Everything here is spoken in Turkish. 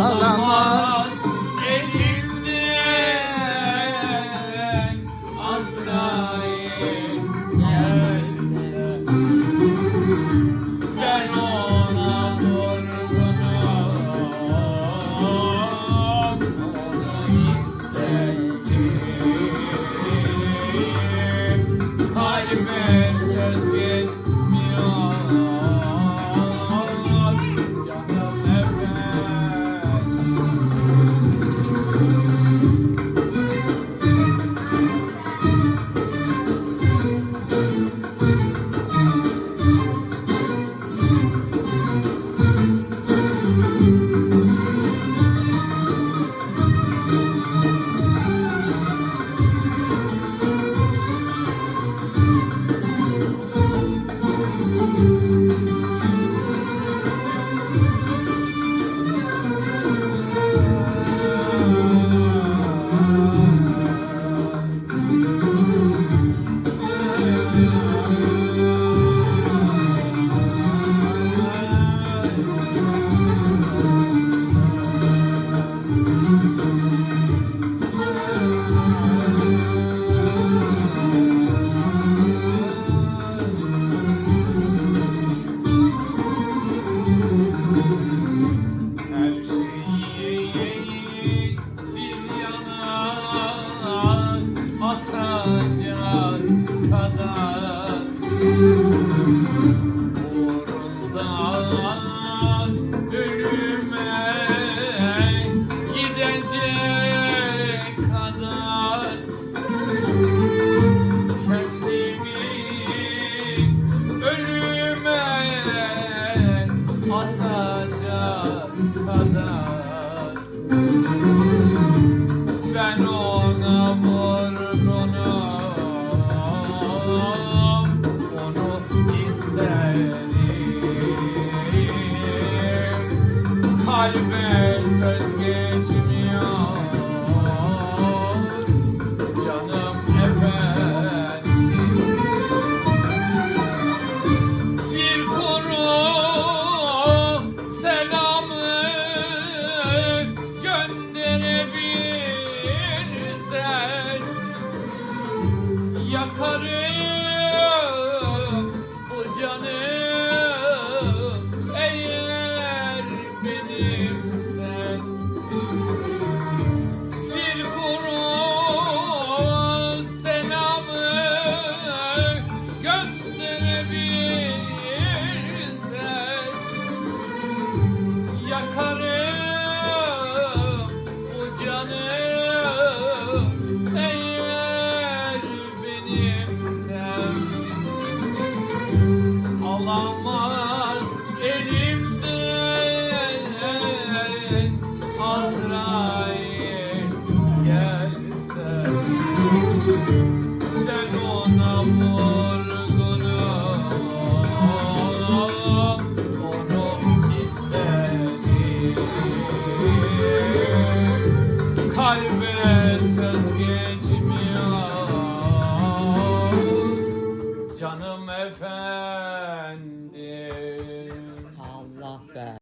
alamaz. Elimden Azrail gelse Ben ona istedim Kalbe söz kadar halime söz geçmiyor. Canım efendim. Bir kuru selamı gönderebilirsen Yakarım. Çıkamaz elimden Azrail gelse Ben ona vurgunum. Onu istedim Kalbine geçmiyor. Canım efendim.